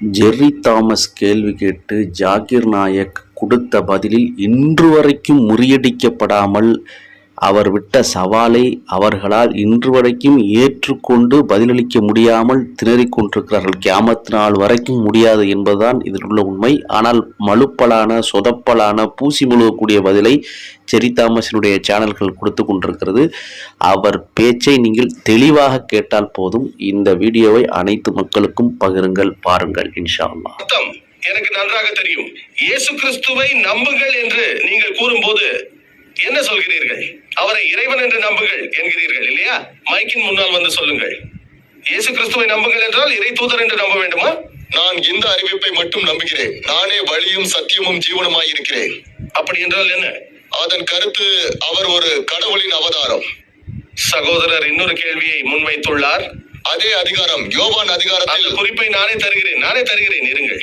Jerry Thomas கேள்வி கேட்டு ஜாகிர் நாயக் கொடுத்த பதிலில் இன்று வரைக்கும் முறியடிக்கப்படாமல் அவர் விட்ட சவாலை அவர்களால் இன்று வரைக்கும் ஏற்றுக்கொண்டு பதிலளிக்க முடியாமல் திணறிக் கொண்டிருக்கிறார்கள். கியாமத்து நாள் வரைக்கும் முடியாது என்பதுதான் இதில் உள்ள உண்மை. ஆனால் மலுப்பலான சொதப்பலான பூசி முழுகக்கூடிய பதிலை செரி தாமஸினுடைய சேனல்கள் கொடுத்து கொண்டிருக்கிறது. அவர் பேச்சை நீங்கள் தெளிவாக கேட்டால் போதும். இந்த வீடியோவை அனைத்து மக்களுக்கும் பகிருங்கள் பாருங்கள் இன்ஷா அல்லா எனக்கு நன்றாக தெரியும். இயேசு கிறிஸ்துவை நம்புங்கள் என்று நீங்கள் கூறும்போது என்ன சொல்கிறீர்கள்? அவரை இறைவன் என்று நம்புங்கள் என்கிறீர்கள் இல்லையா? மைக்கின் முன்னால் வந்து சொல்லுங்கள். இயேசு கிறிஸ்துவை நம்புங்கள் என்றால் இறை தூதர் என்று நம்ப வேண்டுமா? நான் இந்த அறிவிப்பை மட்டும் நம்புகிறேன். நானே வழியும் சத்தியமும் ஜீவனுமாய் இருக்கிறேன். அப்படி என்றால் என்ன? அதன் கருத்து அவர் ஒரு கடவுளின் அவதாரம். சகோதரர் இன்னொரு கேள்வியை முன்வைத்துள்ளார். அதே அதிகாரம் யோவான் அதிகாரத்தில் குறிப்பை நானே தருகிறேன் நானே தருகிறேன் இருங்கள்.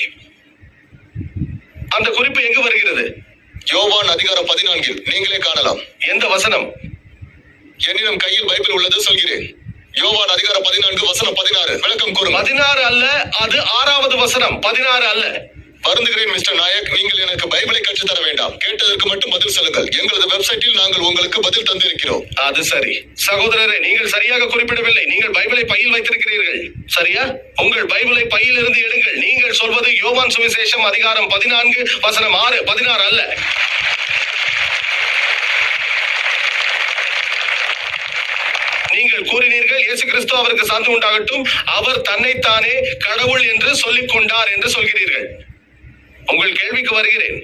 அந்த குறிப்பு எங்கு வருகிறது? யோவான் அதிகாரம் பதினான்கில் நீங்களே காணலாம். எந்த வசனம்? என்னிடம் கையில் பைபிள் உள்ளது சொல்கிறேன். யோவான் அதிகாரம் பதினான்கு வசனம் பதினாறு. விளக்கம் கூறுங்க பதினாறு அல்ல அது ஆறாவது வசனம். பதினாறு அல்ல. வருந்துகிறேன் மிஸ்டர் நாயக். நீங்கள் எனக்கு பைபிளை கற்றுத் தர வேண்டாம். கேட்டதற்கு மட்டும் பதில் சொல்லுங்கள். எங்களது வெப்சைட்டில் நாங்கள் உங்களுக்கு பதில் தந்திருக்கிறோம். அது சரி. சகோதரரே நீங்கள் சரியாக குறிப்பிடவில்லை. நீங்கள் பைபிளை பையில் வைத்திருக்கிறீர்கள். சரியா? உங்கள் பைபிளை பையில் இருந்து எடுங்கள். நீங்கள் சொல்வது யோவான் சுவிசேஷம் அதிகாரம் பதினான்கு வசனம் ஆறு பதினாறு அல்ல. நீங்கள் கூறினீர்கள் இயேசு கிறிஸ்து அவருக்கு சாந்தி உண்டாகட்டும். அவர் தன்னைத்தானே கடவுள் என்று சொல்லிக் கொண்டார் என்று சொல்கிறீர்கள். உங்கள் கேள்விக்கு வருகிறேன்.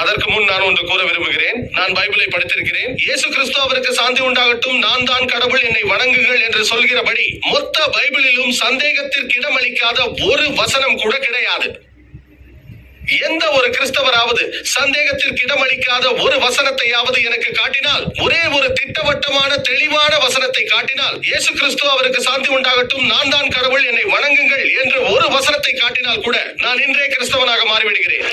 அதற்கு முன் நான் ஒன்று கூற விரும்புகிறேன். நான் பைபிளை படித்திருக்கிறேன். இயேசு கிறிஸ்து அவருக்கு சாந்தி உண்டாகட்டும். நான் தான் கடவுள் என்னை வணங்குங்கள் என்று சொல்கிறபடி மொத்த பைபிளிலும் சந்தேகத்திற்கு இடமளிக்காத ஒரு வசனம் கூட கிடையாது. எந்த ஒரு கிறிஸ்தவராவது சந்தேகத்திற்கு இடமளிக்காத ஒரு வசனத்தையாவது எனக்கு காட்டினால் ஒரே ஒரு திட்டவட்டமான தெளிவான வசனத்தை காட்டினால் இயேசு கிறிஸ்து அவருக்கு சாந்தி உண்டாகட்டும். நான் தான் கடவுள் என்னை வணங்குங்கள் என்று ஒரு வசனத்தை காட்டினால் கூட நான் இன்றே கிறிஸ்தவனாக மாறிவிடுகிறேன்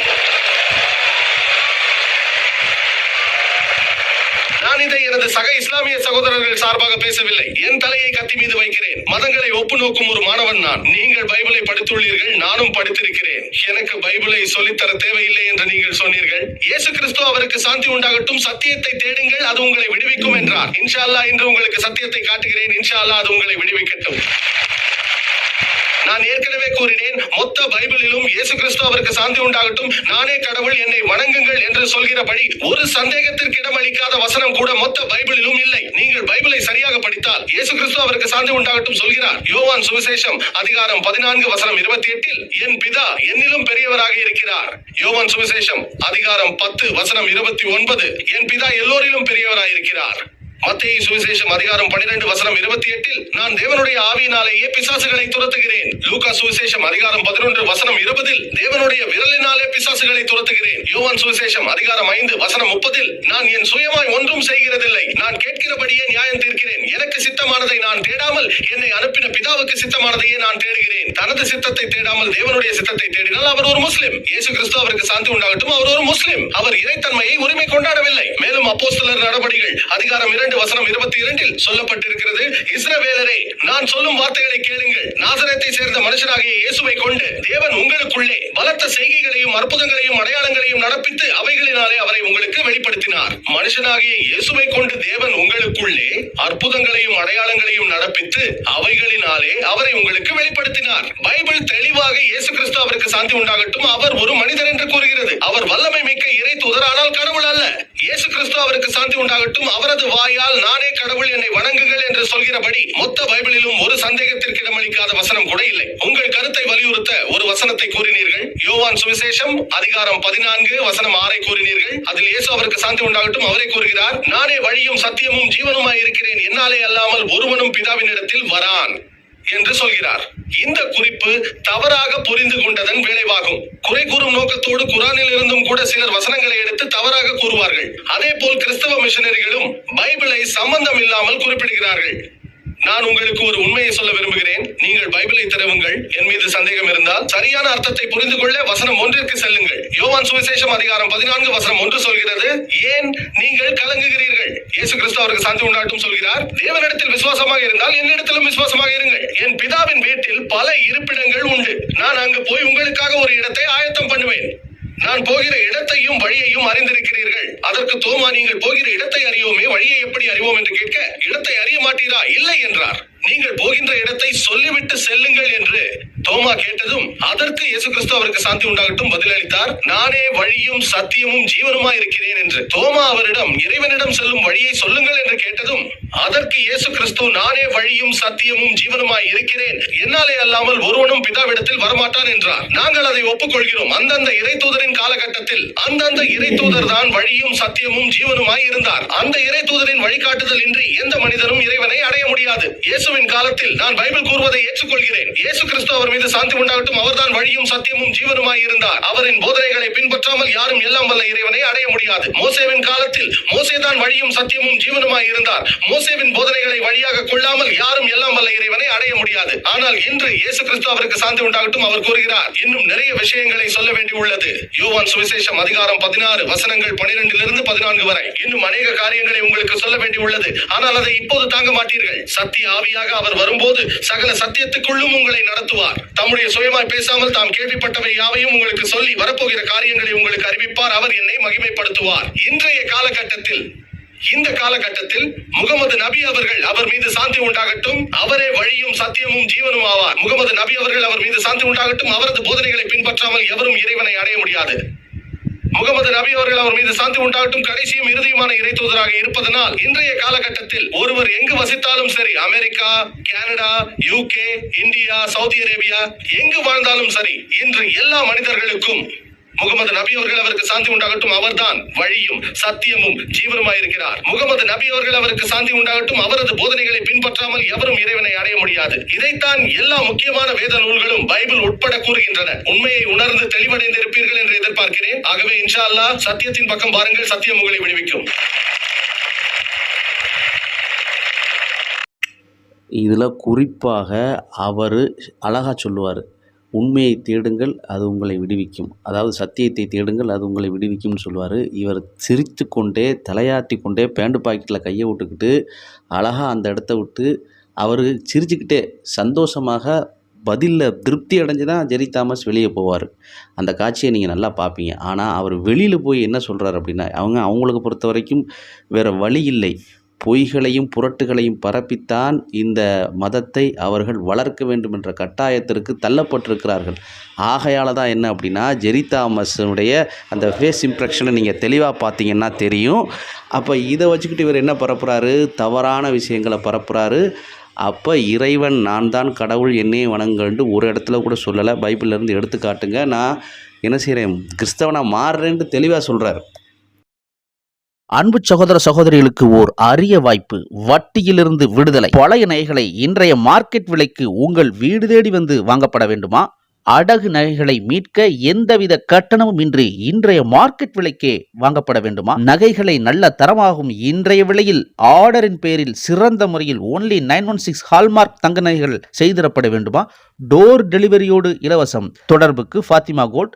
நான் இதை எனது சக இஸ்லாமிய சகோதரர்கள் சார்பாக பேசவில்லை. என் தலையை கத்தி மீது வைக்கிறேன். மதங்களை ஒப்பு நோக்கும் ஒரு மாணவன் நான். நீங்கள் பைபிளை படித்துள்ளீர்கள் நானும் படித்திருக்கிறேன். எனக்கு பைபிளை சொல்லித்தர தேவையில்லை என்று நீங்கள் சொன்னீர்கள். இயேசு கிறிஸ்து அவருக்கு சாந்தி உண்டாகட்டும். சத்தியத்தை தேடுங்கள் அது உங்களை விடுவிக்கும் என்றார். இன்ஷா அல்லா இன்று உங்களுக்கு சத்தியத்தை காட்டுகிறேன். இன்ஷா அல்லாஹ் அது உங்களை விடுவிக்கட்டும். நான் ஏற்கனவே கூறினேன் மொத்த பைபிளிலும் இயேசு கிறிஸ்து அவருக்கு சாந்தி உண்டாகட்டும். நானே கடவுள் என்னை வணங்குங்கள் என்று சொல்கிறபடி ஒரு சந்தேகத்திற்கு இடமளிக்காத வசனம் கூட மொத்த பைபிளிலும் இல்லை. நீங்கள் பைபிளை சரியாக படித்தால் இயேசு கிறிஸ்து அவருக்கு சாந்தி உண்டாகட்டும் சொல்கிறார். யோவான் சுவிசேஷம் அதிகாரம் பதினான்கு வசனம் இருபத்தி எட்டில் என் பிதா என்னிலும் பெரியவராக இருக்கிறார். யோவான் சுவிசேஷம் அதிகாரம் பத்து வசனம் இருபத்தி ஒன்பது என் பிதா எல்லோரிலும் பெரியவராக இருக்கிறார் மத்திய சுவிசேஷம் அதிகாரம் பன்னிரண்டு வசனம் இருபத்தி எட்டில் நான் தேவனுடைய ஆவியினாலேயே பிசாசுகளை துரத்துகிறேன். லூகா சுவிசேஷம் அதிகாரம் பதினொன்று வசனம் இருபதில் தேவனுடைய விரலினாலே பிசாசுகளை துரத்துகிறேன். யோவான் சுவிசேஷம் அதிகாரம் ஐந்து வசனம் முப்பதில் நான் என் சுயமாய் ஒன்றும் செய்கிறதில்லை. நான் கேட்கிறபடியே நியாயம் தீர்க்கிறேன். எனக்கு சித்தமானதை நான் தேடாமல் என்னை அனுப்பின பிதாவுக்கு சித்தமானதையே நான் தேடுகிறேன். தனது சித்தத்தை தேடாமல் தேவனுடைய சித்தத்தை தேடினால் அவர் ஒரு முஸ்லிம். இயேசு கிறிஸ்து அவருக்கு சாந்தி உண்டாகட்டும். அவர் ஒரு முஸ்லிம். அவர் இறைத்தன்மையை உரிமை கொண்டாடவில்லை. மேலும் அப்போஸ்தலர் நடபடிகள் அதிகாரம் இரண்டு வசனம் இருபத்தி இரண்டில் சொல்லப்பட்டிருக்கிறது இஸ்ரவேலரே நான் சொல்லும் வார்த்தைகளை கேளுங்கள். நாசரத்தை சேர்ந்த மனுஷனாகிய இயேசுவை கொண்டு தேவன் உங்களுக்குள்ளே பலத்த செய்கைகளையும் அற்புதங்களையும் அடையாளங்களையும் நடப்பித்து அவைகளினாலே அவரை உங்களுக்கு வெளிப்படுத்தினார். மனுஷனாகிய இயேசுவை கொண்டு தேவன் உங்களுக்குள்ளே அற்புதங்களையும் அடையாளங்களையும் நடப்பித்து அவைகளினாலே அவரை உங்களுக்கு வெளிப்படுத்தினார். பைபிள் தெளிவாக இயேசு கிறிஸ்து அவருக்கு சாந்தி உண்டாகட்டும். அவர் ஒரு மனிதர் என்று கூறுகிறது. அவர் வல்லமை மிக்க இறை தூதர் ஆனால் கடவுள் அல்ல. கிறிஸ்து அவருக்கு சாந்தி உண்டாகட்டும். அவரது வாயால் நானே கடவுள் என்னை வணங்குங்கள் என்று சொல்கிறபடி மொத்த பைபிளிலும் ஒரு சந்தேகத்திற்கு இடமளிக்காத வசனம் கூட இல்லை. உங்கள் கருத்தை வலியுறுத்த ஒரு வசனத்தை கூறினீர்கள். யோவான் சுவிசேஷம் அதிகாரம் பதினான்கு வசனம் ஆறை கூறினீர்கள். அதில் இயேசு அவருக்கு சாந்தி உண்டாகட்டும். அவரே கூறுகிறார் நானே வழியும் சத்தியமும் ஜீவனுமாய் இருக்கிறேன். என்னாலே அல்லாமல் ஒருவனும் பிதாவினிடத்தில் வரான். என்று சொல்கிறார். இந்த குறிப்பு தவறாக புரிந்து கொண்டதன் விளைவாகும் குறை கூறும் நோக்கத்தோடு குரானில் இருந்தும் கூட சிலர் வசனங்களை எடுத்து தவறாக கூறுவார்கள். அதே போல் கிறிஸ்தவ மிஷனரிகளும் பைபிளை சம்பந்தம் இல்லாமல் குறிப்பிடுகிறார்கள். நான் உங்களுக்கு ஒரு உண்மையை சொல்ல விரும்புகிறேன். நீங்கள் பைபிளை திறவுங்கள். என் மீது சந்தேகம் இருந்தால் சரியான அர்த்தத்தை புரிந்து கொள்ள வசனம் ஒன்றிற்கு செல்லுங்கள். யோவான் சுவிசேஷம் அதிகாரம் பதினான்கு வசனம் ஒன்று சொல்கிறது ஏன் நீங்கள் கலங்குகிறீர்கள்? இயேசு கிறிஸ்து அவருக்கு சாந்தி உண்டாட்டும் சொல்கிறார் தேவனிடத்தில் விசுவாசமாக இருந்தால் என்னிடத்திலும் விசுவாசமாக இருங்கள். என் பிதாவின் வீட்டில் பல இருப்பிடங்கள் உண்டு. நான் அங்கு போய் உங்களுக்காக ஒரு இடத்தை ஆயத்தம் பண்ணுவேன். நான் போகிற இடத்தையும் வழியையும் அறிந்திருக்கிறீர்கள். அதற்கு தோமா நீங்கள் போகிற இடத்தை அறியோமே வழியை எப்படி அறிவோம் என்று கேட்க இடத்தை அறிய மாட்டீரா? இல்லை என்றார். நீங்கள் போகின்ற இடத்தை சொல்லிவிட்டு செல்லுங்கள் என்று தோமா கேட்டதும் அதற்கு இயேசு கிறிஸ்து அவருக்கு சாந்தி உண்டாகட்டும் பதிலளித்தார். நானே வழியும் சத்தியமும் ஜீவனுமாய் இருக்கிறேன் என்று தோமா அவரிடம் இறைவனிடம் செல்லும் வழியை சொல்லுங்கள் என்று கேட்டதும் அதற்கு இயேசு கிறிஸ்து நானே வழியும் சத்தியமும் ஜீவனுமாய் இருக்கிறேன். என்னாலே அல்லாமல் ஒருவனும் பிதாவிடத்தில் வரமாட்டான் என்றார். நாங்கள் அதை ஒப்புக்கொள்கிறோம். அந்தந்த இறை தூதரின் காலகட்டத்தில் அந்தந்த இறை தூதர் தான் வழியும் சத்தியமும் ஜீவனுமாய் இருந்தார். அந்த இறை தூதரின் வழிகாட்டுதல் இன்றி எந்த மனிதனும் இறைவனை அடைய முடியாது. இயேசு இயேசுவின் காலத்தில் நான் பைபிள் கூறுவதை ஏற்றுக்கொள்கிறேன். இயேசு கிறிஸ்து அவர் மீது சாந்தி உண்டாகட்டும் அவர்தான் வழியும் சத்தியமும் ஜீவனுமாய் இருந்தார் அவரின் போதனைகளை பின்பற்றாமல் யாரும் எல்லாம் வல்ல இறைவனை அடைய முடியாது. மோசேவின் காலத்தில் மோசே தான் வழியும் சத்தியமும் ஜீவனுமாய் இருந்தார் மோசேவின் போதனைகளை வழியாக கொள்ளாமல் யாரும் எல்லாம் வல்ல இறைவனை அடைய முடியாது. ஆனால் இன்று இயேசு கிறிஸ்து அவருக்கு சாந்தி உண்டாகட்டும் அவர் கூறுகிறார். இன்னும் நிறைய விஷயங்களை சொல்ல வேண்டி உள்ளது. யோவான் சுவிசேஷம் அதிகாரம் பதினாறு வசனங்கள் பனிரெண்டிலிருந்து பதினான்கு வரை. இன்னும் அநேக காரியங்களை உங்களுக்கு சொல்ல வேண்டி உள்ளது. ஆனால் அதை இப்போது தாங்க மாட்டீர்கள். சத்திய ஆவியாக அவர் வரும்போது சகல சத்தியத்துக்குள்ளும் உங்களை நடத்துவார். தம்முடைய சுயமாய் பேசாமல் தாம் கேள்விப்பட்டவை யாவையும் உங்களுக்கு சொல்லி வரப்போகிற காரியங்களை உங்களுக்கு அறிவிப்பார். அவர் என்னை மகிமைப்படுத்துவார். இன்றைய காலகட்டத்தில் இந்த காலகட்டத்தில் முகமது நபி அவர்கள் அவர் மீது சாந்தி உண்டாகட்டும் அவரே வழியும் சத்தியமும் ஜீவனும் ஆவார். முகமது நபி அவர்கள் அவர் மீது சாந்தி உண்டாகட்டும் அவரது போதனைகளை பின்பற்றாமல் எவரும் இறைவனை அடைய முடியாது. முகமது நபி அவர்கள் அவர் மீது சாந்தி உண்டாகட்டும் கடைசியும் இறுதியுமான இறை தூதராக இருப்பதனால் இன்றைய காலகட்டத்தில் ஒருவர் எங்கு வசித்தாலும் சரி America Canada UK India Saudi Arabia எங்கு வாழ்ந்தாலும் சரி இன்று எல்லா மனிதர்களுக்கும் முகமது நபி அவர்கள் அவருக்கு சாந்தி உண்டாகட்டும் அவர்தான் வழியும் சத்தியமும் ஜீவனுமாய் இருக்கிறார் முகமது நபி அவர்கள் அவருக்கு சாந்தி உண்டாகட்டும் அவரது போதனைகளை பின்பற்றாமல் எவரும் இறைவனை அடைய முடியாது. இதைத்தான் எல்லா முக்கியமான வேத நூல்களும் பைபிள் உட்பட கூறுகின்றன. உண்மையை உணர்ந்து தெளிவடைந்து இருப்பீர்கள் என்று எதிர்பார்க்கிறேன். ஆகவே இன்ஷா அல்லாஹ் சத்தியத்தின் பக்கம் பாருங்கள் சத்தியம் உங்களை விடுவிக்கும். இதில் குறிப்பாக அவர் அழகாக சொல்லுவார். உண்மையை தேடுங்கள் அது உங்களை விடுவிக்கும். அதாவது சத்தியத்தை தேடுங்கள் அது உங்களை விடுவிக்கும்னு சொல்லுவார் இவர் சிரித்து கொண்டே தலையாட்டி கொண்டே பேண்ட் பாக்கெட்டில் கையை விட்டுக்கிட்டு அழகாக அந்த இடத்த விட்டு அவர் சிரிச்சுக்கிட்டே சந்தோஷமாக பதிலில் திருப்தி அடைஞ்சு தான் ஜெரி தாமஸ் வெளியே போவார். அந்த காட்சியை நீங்கள் நல்லா பார்ப்பீங்க ஆனால் அவர் வெளியில் போய் என்ன சொல்கிறார் அப்படின்னா அவங்க அவங்களுக்கு பொறுத்த வரைக்கும் வேறு வழி இல்லை. பொய்களையும் புரட்டுகளையும் பரப்பித்தான் இந்த மதத்தை அவர்கள் வளர்க்க வேண்டும் என்ற கட்டாயத்திற்கு தள்ளப்பட்டிருக்கிறார்கள். ஆகையால் தான் என்ன அப்படின்னா ஜெரி தாமஸுடைய அந்த ஃபேஸ் இம்ப்ரெக்ஷனை நீங்கள் தெளிவாக பார்த்தீங்கன்னா தெரியும். அப்போ இதை வச்சுக்கிட்டு இவர் என்ன பரப்புகிறாரு தவறான விஷயங்களை பரப்புகிறாரு அப்போ இறைவன் நான் தான் கடவுள் என்னையே வணங்கன்ட்டு ஒரு இடத்துல கூட சொல்லலை. பைபிள்லேருந்து எடுத்து காட்டுங்க நான் என்ன செய்கிறேன் கிறிஸ்தவனாக மாறுறேன்ட்டு தெளிவாக சொல்கிறார் அன்பு சகோதர சகோதரிகளுக்கு ஓர் அரிய வாய்ப்பு வட்டியிலிருந்து விடுதலை. பழைய நகைகளை இன்றைய மார்க்கெட் விலைக்கு உங்கள் வீடு தேடி வந்து வாங்கப்பட வேண்டுமா? அடகு நகைகளை மீட்க எந்தவித கட்டணமும் இன்றி இன்றைய மார்க்கெட் விலைக்கே வாங்கப்பட வேண்டுமா? நகைகளை நல்ல தரமாகும் இன்றைய விலையில் ஆர்டரின் பேரில் சிறந்த முறையில் only nine one six hallmark தங்க நகைகள் செய்திடப்பட வேண்டுமா? டோர் டெலிவரியோடு இலவசம். தொடர்புக்கு Fathima gold